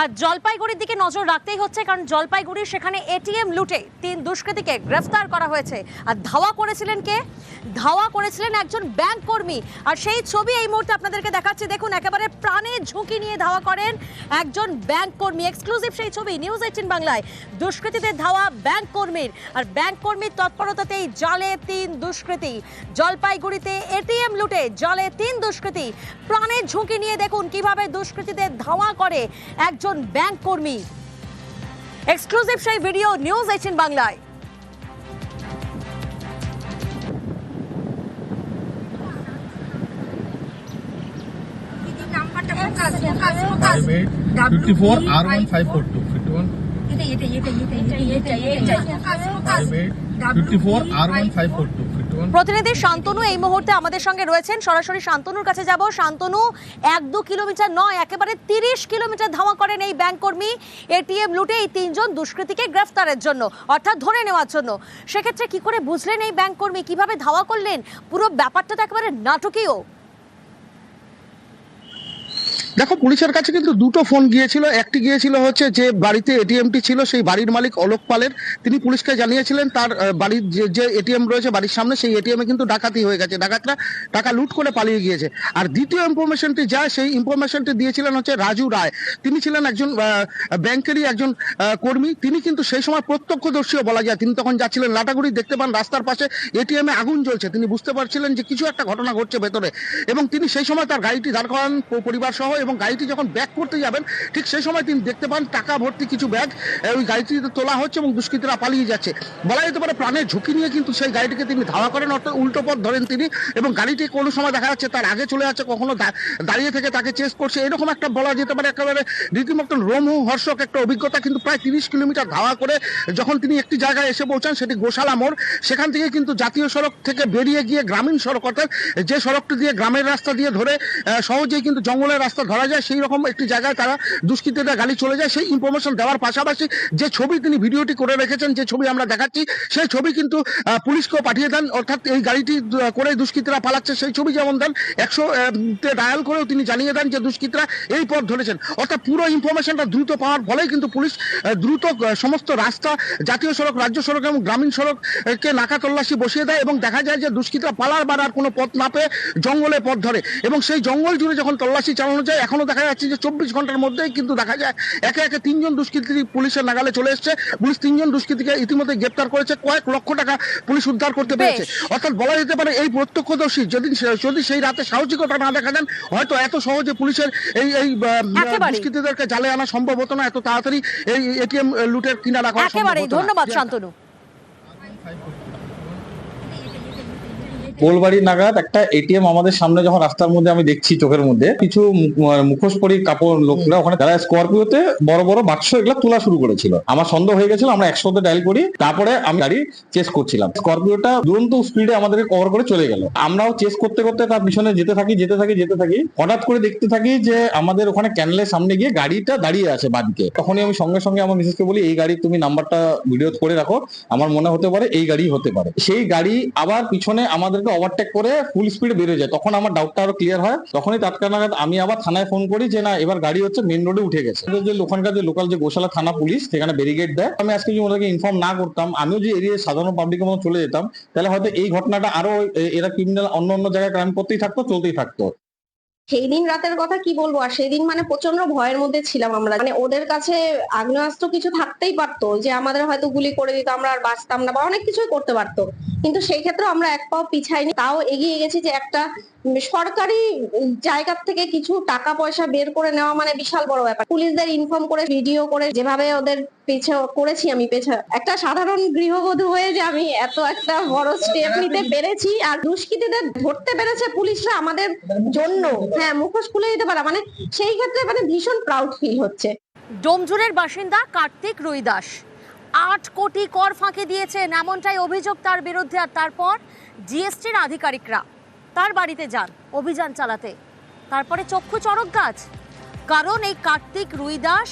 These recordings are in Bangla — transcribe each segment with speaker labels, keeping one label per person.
Speaker 1: আর জলপাইগুড়ির দিকে নজর রাখতেই হচ্ছে, কারণ জলপাইগুড়ির সেখানে এটিএম লুটে তিন দুষ্কৃতীকে গ্রেফতার করা হয়েছে। আর ধাওয়া করেছিলেন কে? ধাওয়া করেছিলেন একজন ব্যাংক কর্মী। আর সেই ছবি এই মুহূর্তে আপনাদেরকে দেখাচ্ছি। দেখুন, একেবারে প্রাণের ঝুঁকি নিয়ে ধাওয়া করেন একজন ব্যাংক কর্মী। এক্সক্লুসিভ সেই ছবি নিউজ এইটিন বাংলায়। দুষ্কৃতীদের ধাওয়া ব্যাংক কর্মীর। আর ব্যাংক কর্মীর তৎপরতাতেই জালে তিন দুষ্কৃতী। জলপাইগুড়িতে এটিএম লুটে জালে তিন দুষ্কৃতী। প্রাণের ঝুঁকি নিয়ে দেখুন, কীভাবে দুষ্কৃতীদের ধাওয়া করে একজন ব্যাংক কর্মী এক্সক্লুসিভ সেই ভিডিও নিউজ এইটিন বাংলায়
Speaker 2: five eight fifty four R one five
Speaker 1: প্রতিনিধি শান্তনু এই মুহূর্তে আমাদের সঙ্গে রয়েছেন। সরাসরি শান্তনুর কাছে যাব। শান্তনু, এক দু কিলোমিটার নয়, একেবারে তিরিশ কিলোমিটার ধাওয়া করেন এই ব্যাংক কর্মী এটিএম লুটে এই তিনজন দুষ্কৃতীকে গ্রেফতারের জন্য, অর্থাৎ ধরে নেওয়ার জন্য। সেক্ষেত্রে কি করে বুঝলেন এই ব্যাংক কর্মী? কীভাবে ধাওয়া করলেন? পুরো ব্যাপারটা তো একেবারে নাটকীয়।
Speaker 3: দেখো, পুলিশের কাছে কিন্তু দুটো ফোন গিয়েছিল। একটি গিয়েছিল হচ্ছে যে বাড়িতে এটিএমটি ছিল, সেই বাড়ির মালিক অলোক পালের। তিনি পুলিশকে জানিয়েছিলেন, তার বাড়ির যে এটিএম রয়েছে বাড়ির সামনে, সেই এটিএমে কিন্তু ডাকাতি হয়ে গেছে। ডাকাতরা টাকা লুট করে পালিয়ে গিয়েছে। আর দ্বিতীয় ইনফরমেশনটি যা, সেই ইনফরমেশনটি দিয়েছিলেন হচ্ছে রাজু রায়। তিনি ছিলেন একজন ব্যাংকেরই একজন কর্মী। তিনি কিন্তু সেই সময় প্রত্যক্ষদর্শীও বলা যায়। তিনি তখন যাচ্ছিলেন লাটাগুড়ি, দেখতে পান রাস্তার পাশে এটিএম আগুন জ্বলছে। তিনি বুঝতে পারছিলেন যে কিছু একটা ঘটনা ঘটছে ভেতরে। এবং তিনি সেই সময় তার গাড়িটি দাঁড় করান পরিবার সহ এবং গাড়িটি যখন ব্যাক করতে যাবেন, ঠিক সেই সময় তিনি দেখতে পান টাকা ভর্তি কিছু ব্যাগ ওই গাড়িটিতে তোলা হচ্ছে এবং দুষ্কৃতীরা পালিয়ে যাচ্ছে। বলা যেতে পারে প্রাণের ঝুঁকি নিয়ে কিন্তু সেই গাড়িটিকে তিনি ধাওয়া করেন, অর্থাৎ উল্টো পথ ধরেন তিনি এবং গাড়িটি কোনো সময় দেখা যাচ্ছে তার আগে চলে যাচ্ছে, কখনো দাঁড়িয়ে থেকে তাকে চেস করছে। এরকম একটা বলা যেতে পারে একেবারে রীতিমতন রোমহর্ষক একটা অভিজ্ঞতা, কিন্তু প্রায় তিরিশ কিলোমিটার ধাওয়া করে যখন তিনি একটি জায়গায় এসে পৌঁছান, সেটি গোশালা মোড়। সেখান থেকে কিন্তু জাতীয় সড়ক থেকে বেরিয়ে গিয়ে গ্রামীণ সড়ক, অর্থাৎ যে সড়কটি দিয়ে গ্রামের রাস্তা দিয়ে ধরে সহজেই কিন্তু জঙ্গলের রাস্তা ধরা যায়, সেই রকম একটি জায়গায় তারা দুষ্কৃতীদের গাড়ি চলে যায়। সেই ইনফরমেশন দেওয়ার পাশাপাশি যে ছবি তিনি ভিডিওটি করে রেখেছেন, যে ছবি আমরা দেখাচ্ছি, সেই ছবি কিন্তু পুলিশকেও পাঠিয়ে দেন। অর্থাৎ এই গাড়িটি করে দুষ্কৃতীরা পালাচ্ছে, সেই ছবি যেমন দেন, একশো ডায়াল করেও তিনি জানিয়ে দেন যে দুষ্কৃতীরা এই পথ ধরেছেন। অর্থাৎ পুরো ইনফরমেশনটা দ্রুত পাওয়ার ফলেই কিন্তু পুলিশ দ্রুত সমস্ত রাস্তা, জাতীয় সড়ক, রাজ্য সড়ক এবং গ্রামীণ সড়ককে নাকা তল্লাশি বসিয়ে দেয় এবং দেখা যায় যে দুষ্কৃতীরা পালার বাড়ার কোনো পথ না পেয়ে জঙ্গলে পথ ধরে। এবং সেই জঙ্গল জুড়ে যখন তল্লাশি চালানো যায় এখনও দেখা যাচ্ছে যে চব্বিশ ঘণ্টার মধ্যেই কিন্তু দেখা যায় একে একে তিনজন দুষ্কৃতী পুলিশের নাগালে চলে এসছে। পুলিশ তিনজন দুষ্কৃতীকে ইতিমধ্যে গ্রেপ্তার করেছে। কয়েক লক্ষ টাকা পুলিশ উদ্ধার করতে পেরেছে। অর্থাৎ বলা যেতে পারে এই প্রত্যক্ষদর্শী যদি যদি সেই রাতে সাহসিকতা না দেখা দেন হয়তো এত সহজে পুলিশের এই এই দুষ্কৃতীদেরকে জালে আনা সম্ভব হতো না। এত তাড়াতাড়ি এই এটিএম লুটের কিনারা করা সম্ভব।
Speaker 1: ধন্যবাদ শান্তনু।
Speaker 4: কোলবাড়ি নাগাদ একটা এটিএম আমাদের সামনে যখন রাস্তার মধ্যে আমি দেখছি চোখের মধ্যে, কিছু মুখোশ পরি কাপড় লোকরা ওখানে তারা স্করপিওতে বড় বড় বাক্স এগুলো তোলা শুরু করেছিল। আমার সন্দেহ হয়ে গেছিল, আমরা একশোতে ডায়াল করি, তারপরে আমি গাড়ি চেস করছিলাম। স্করপিওটা দুরন্ত স্পিডে আমাদেরকে কভার করে চলে গেল। আমরাও চেস করতে করতে তার পিছনে যেতে থাকি যেতে থাকি যেতে থাকি। হঠাৎ করে দেখতে থাকি যে আমাদের ওখানে ক্যানেলের সামনে গিয়ে গাড়িটা দাঁড়িয়ে আছে বাদিকে। তখনই আমি সঙ্গে সঙ্গে আমার মিসেসকে বলি, এই গাড়ি তুমি নাম্বারটা ভিডিও করে রাখো। আমার মনে হতে পারে এই গাড়ি হতে পারে। সেই গাড়ি আবার পিছনে আমাদেরকে ওভারটেক করে ফুল স্পিড বেরিয়ে যায়। তখন আমার ডাউটটা আরও ক্লিয়ার হয়। তখনই তৎক্ষণাৎ আমি আবার থানায় ফোন করি যে, না, এবার গাড়ি হচ্ছে মেন রোডে উঠে গেছে। যে ওখানকার যে লোকাল যে গোশালা থানা পুলিশ, সেখানে ব্যারিগেড দেয়। আমি আজকে যদি ওনাকে ইনফর্ম না করতাম, আমিও যে এরিয়ায় সাধারণ পাবলিকের মতো চলে যেতাম, তাহলে হয়তো এই ঘটনাটা আরও এরা ক্রিমিনাল অন্য অন্য জায়গায় ক্রাইম করতেই থাকতো, চলতেই থাকতো।
Speaker 5: সেই দিন রাতের কথা কি বলব? আর সেই দিন মানে প্রচণ্ড ভয়ের মধ্যে ছিলাম আমরা। মানে ওদের কাছে আগ্নেয়াস্ত্র কিছু থাকতেই পারতো, যে আমাদের হয়তো গুলি করে দিত, আমরা আর বাঁচতাম না বা অনেক কিছুই করতে পারতো। কিন্তু সেই ক্ষেত্রে আমরা এক পাও পিছাইনি তাও এগিয়ে গেছি যে একটা সরকারি জায়গা থেকে কিছু টাকা পয়সা বের করে নেওয়া মানে বিশাল বড় ব্যাপার। পুলিশদের ইনফর্ম করে ভিডিও করে, যেভাবে ওদের পিছে করেছি আমি পেছে। একটা সাধারণ গৃহবধূ হয়ে যে আমি এত একটা বড় স্টেপ নিতে পেরেছি। আর দুষ্কৃতীদের ধরতে পেরেছে পুলিশরা আমাদের জন্য। হ্যাঁ মুখোশ খুলে দিতে পারা। মানে সেই ক্ষেত্রে মানে ভীষণ প্রাউড ফিল হচ্ছে।
Speaker 1: ডোমজুরের বাসিন্দা কার্তিক রুইদাস। আট কোটি কর ফাঁকি দিয়েছেন এমনটাই অভিযোগ তার বিরুদ্ধে আর তারপর জিএসটির আধিকারিকরা। তার বাড়িতে যান অভিযান চালাতে। তারপরে চক্ষু চড়ক গাছ। কারণ এই কার্তিক রুইদাস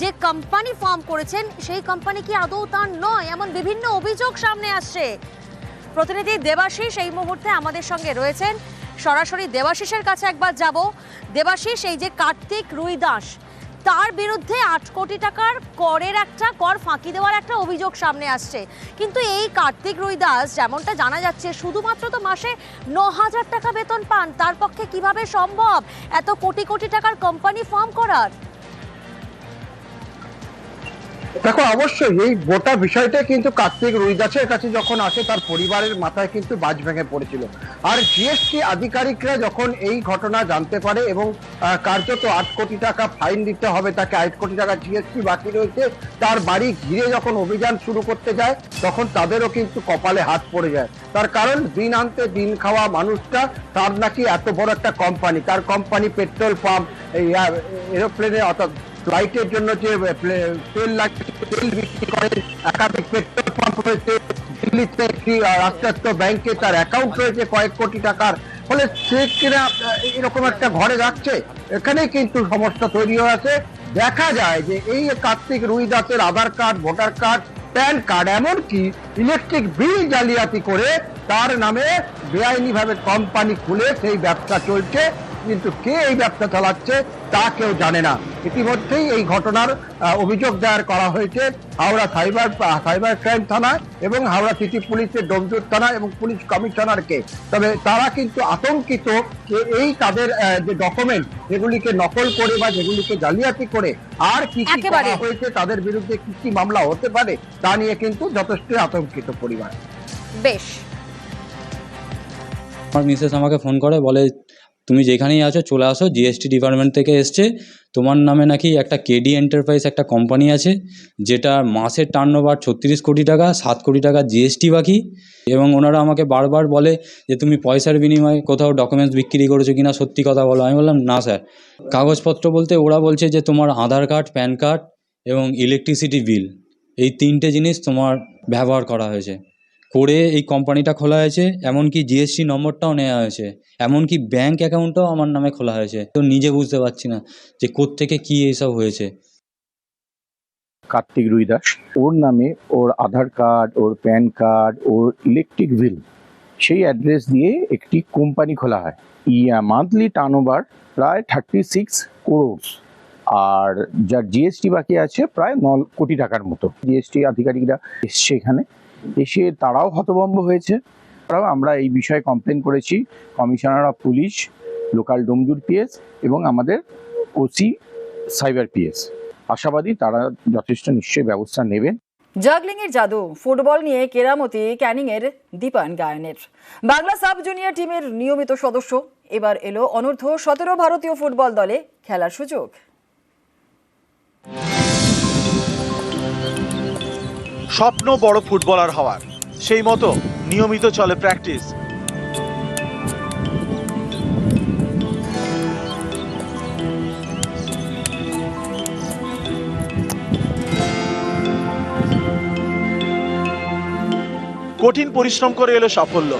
Speaker 1: যে কোম্পানি ফর্ম করেছেন, সেই কোম্পানি কি আদৌ তার নয়? এমন বিভিন্ন অভিযোগ সামনে আসছে। প্রতিনিধি দেবাশিস এই মুহূর্তে আমাদের সঙ্গে রয়েছেন। সরাসরি দেবাশিসের কাছে একবার যাব। দেবাশিস, এই যে কার্তিক রুইদাস তার বিরুদ্ধে আট কোটি টাকার করের একটা, কর ফাঁকি দেওয়ার একটা অভিযোগ সামনে আসছে। কিন্তু এই কার্তিক রুইদাস যেমনটা জানা যাচ্ছে, শুধুমাত্র তো মাসে ন হাজার টাকা বেতন পান। তার পক্ষে কীভাবে সম্ভব? এত কোটি কোটি টাকার কোম্পানি ফর্ম করার?
Speaker 6: দেখো, অবশ্যই এই গোটা বিষয়টা কিন্তু কার্তিক রুইদাসের কাছে যখন আসে, তার পরিবারের মাথায় কিন্তু বাজ ভেঙে পড়েছিল। আর জিএসটি আধিকারিকরা যখন এই ঘটনা জানতে পারে এবং কার্যত আট কোটি টাকা ফাইন দিতে হবে তাকে, আট কোটি টাকা জিএসটি বাকি রয়েছে, তার বাড়ি ঘিরে যখন অভিযান শুরু করতে যায়, তখন তাদেরও কিন্তু কপালে হাত পড়ে যায়। তার কারণ, দিন আনতে দিন খাওয়া মানুষটা, তার নাকি এত বড় একটা কোম্পানি তার কোম্পানি পেট্রোল পাম্প এরোপ্লেনে অর্থাৎ ফ্লাইটের জন্য যে তেল লাগছে, তেল বিক্রি করে একাধিক পেট্রোল পাম্প রয়েছে দিল্লিতে একটি রাষ্ট্রায়ত্ত ব্যাংকে তার অ্যাকাউন্ট রয়েছে কয়েক কোটি টাকার। ফলে সে কিনা এরকম একটা ঘরে রাখছে, এখানেই কিন্তু সমস্যা তৈরি হয়েছে দেখা যায় যে এই কার্তিক রুই দাসের Aadhaar card voter card PAN card এমনকি ইলেকট্রিক বিল জালিয়াতি করে তার নামে বেআইনি ভাবে কোম্পানি খুলে সেই ব্যবসা চলছে। কিন্তু কে এই ব্যবসা চালাচ্ছে? তা কেউ জানে না। ইতিমধ্যেই এই ঘটনার আহ, অভিযোগ দায়ের করা হয়েছে হাওড়া সাইবার সাইবার ক্রাইম থানা এবং হাওড়া সিটি পুলিশের ডোমজুর থানা এবং পুলিশ কমিশনারকে। তবে তারা কিন্তু আতঙ্কিত যে এই তাদের যে ডকুমেন্ট যেগুলিকে নকল করে বা যেগুলিকে জালিয়াতি করে আর কি কি করা হয়েছে তাদের বিরুদ্ধে কি কি মামলা হতে পারে তা নিয়ে কিন্তু যথেষ্ট আতঙ্কিত পরিবার।
Speaker 1: বেশ।
Speaker 7: আমার মিসেস আমাকে ফোন করে বলে তুমি যেখানেই আছো চলে আসো জিএসটি ডিপার্টমেন্ট থেকে এসছে। তোমার নামে নাকি একটা কেডি এন্টারপ্রাইজ একটা কোম্পানি আছে, যেটা মাসের টার্ন ওভার ছত্রিশ কোটি টাকা, সাত কোটি টাকা জিএসটি বাকি। এবং ওনারা আমাকে বারবার বলে যে, তুমি পয়সার বিনিময়ে কোথাও ডকুমেন্টস বিক্রি করেছ কিনা? সত্যি কথা বলো। আমি বললাম, না স্যার। কাগজপত্র বলতে ওরা বলছে যে, তোমার আধার কার্ড, প্যান কার্ড এবং ইলেকট্রিসিটি বিল এই তিনটে জিনিস তোমার ব্যবহার করা হয়েছে। করে এই কোম্পানিটা খোলা হয়েছে, এমনকি জিএসটি নম্বরটাও নেওয়া হয়েছে, এমনকি ব্যাংক অ্যাকাউন্টটাও আমার নামে খোলা হয়েছে। তো নিজে বুঝতে পারছি না যে কোত্থেকে কী এইসব হয়েছে।
Speaker 8: কার্তিক রুইদাস ওর নামে ওর আধার কার্ড, ওর প্যান কার্ড, ওর ইলেকট্রিক বিল সেই অ্যাড্রেস দিয়ে একটি কোম্পানি খোলা হয়। ইয়া মান্থলি টার্ন ওভার প্রায় থার্টি সিক্স ক্রোর্স আর যার জিএসটি বাকি আছে, প্রায় ন কোটি টাকার মতো। জিএসটি আধিকারিকরা এসছে এখানে। এসে তারাও হতভম্ব হয়েছে। তারাও আমরা এই বিষয়ে কমপ্লেন করেছি commissioner of police local Domjur PS এবং আমাদের ওসি সাইবার পিএস আশাবাদী তারা যথেষ্ট নিশ্চয়ই ব্যবস্থা নেবেন।
Speaker 9: জাগলিং এর জাদু ফুটবল নিয়ে কেরামতি ক্যানিং এর দীপায়ন গায়নের। বাংলা সাব জুনিয়র টিমের নিয়মিত সদস্য। এবার এলো অনূর্ধ্ব সতেরো ভারতীয় ফুটবল দলে খেলার সুযোগ।
Speaker 10: স্বপ্ন বড় ফুটবলার হওয়ার। সেই মতো নিয়মিত চলে প্র্যাকটিস কঠিন পরিশ্রম করে এলো সাফল্য।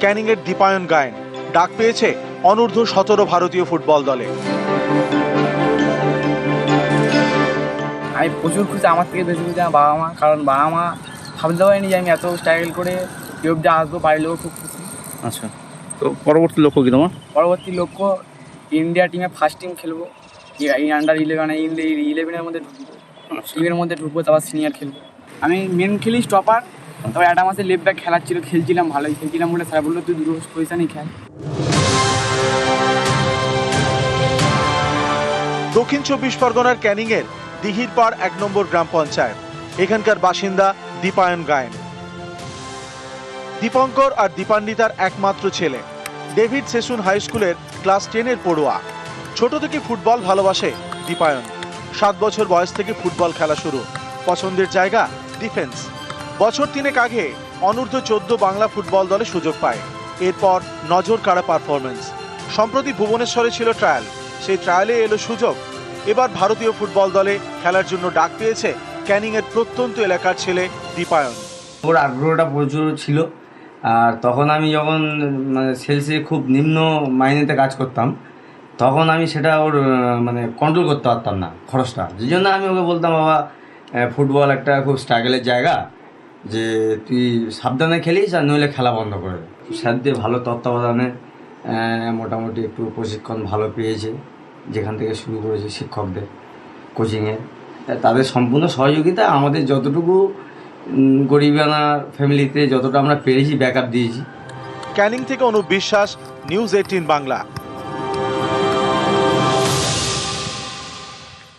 Speaker 10: ক্যানিং এর দীপায়ন গায়ন। ডাক পেয়েছে অনূর্ধ্ব সতেরো ভারতীয় ফুটবল দলে।
Speaker 11: আমি প্রচুর খুশি আমার থেকে বেশি খুশি আমার বাবা মা কারণ বাবা মা ভাবতে পারিনি যে আমি এত স্ট্রাগল করে কেউ অব্দি আসব বাড়ির লোক খুব খুশি।
Speaker 8: আচ্ছা। তো পরবর্তী লক্ষ্য কি তোমার?
Speaker 11: পরবর্তী লক্ষ্য ইন্ডিয়া টিমে ফার্স্ট টিম খেলব। এই আন্ডার ইলেভেন ইলেভেনের মধ্যে ঢুকবো। টিমের মধ্যে ঢুকবো তারপর সিনিয়র খেলব। আমি মেন খেলি স্টপার তবে একটা মাসে লেফট ব্যাক খেলার ছিল খেলছিলাম ভালোই খেলছিলাম বলে স্যার বলল তুই দুটো পজিশনই খেল।
Speaker 10: দক্ষিণ চব্বিশ পরগনার ক্যানিং দিঘির পাড় এক নম্বর গ্রাম পঞ্চায়েত। এখানকার বাসিন্দা দীপায়ন গায়েন। দীপঙ্কর আর দীপান্বিতার একমাত্র ছেলে, ডেভিড সেসুন হাই স্কুলের ক্লাস টেনের পড়ুয়া। ছোট থেকে ফুটবল ভালোবাসে দীপায়ন। সাত বছর বয়স থেকে ফুটবল খেলা শুরু। পছন্দের জায়গা, ডিফেন্স। বছর তিনেক আগে অনূর্ধ্ব চোদ্দ বাংলা ফুটবল দলে সুযোগ পায়। এরপর নজর কাড়া পারফরমেন্স সম্প্রতি ভুবনেশ্বরে ছিল ট্রায়াল। সেই ট্রায়ালে এলো সুযোগ এবার ভারতীয় ফুটবল দলে খেলার জন্য ডাক পেয়েছে ক্যানিং এর প্রত্যন্ত এলাকার ছেলে দীপায়ন।
Speaker 12: ওর আগ্রহটা প্রচুর ছিল। আর তখন আমি যখন মানে সেলসে খুব নিম্ন মাইনেতে কাজ করতাম, তখন আমি সেটা ওর মানে কন্ট্রোল করতে পারতাম না খরচটা। যে জন্য আমি ওকে বলতাম, বাবা ফুটবল একটা খুব স্ট্রাগলের জায়গা, যে তুই সাবধানে খেলিস আর নইলে খেলা বন্ধ করে স্যারদের ভালো তত্ত্বাবধানে মোটামুটি একটু প্রশিক্ষণ ভালো পেয়েছে। যেখান থেকে শুরু করেছে শিক্ষকদের কোচিংয়ে তাদের সম্পূর্ণ সহযোগিতা আমাদের যতটুকু গরিবানা ফ্যামিলিতে যতটা আমরা পেরেছি ব্যাক দিয়েছি।
Speaker 10: ক্যানিং থেকে অনুপ বিশ্বাস নিউজ এইটিন বাংলা।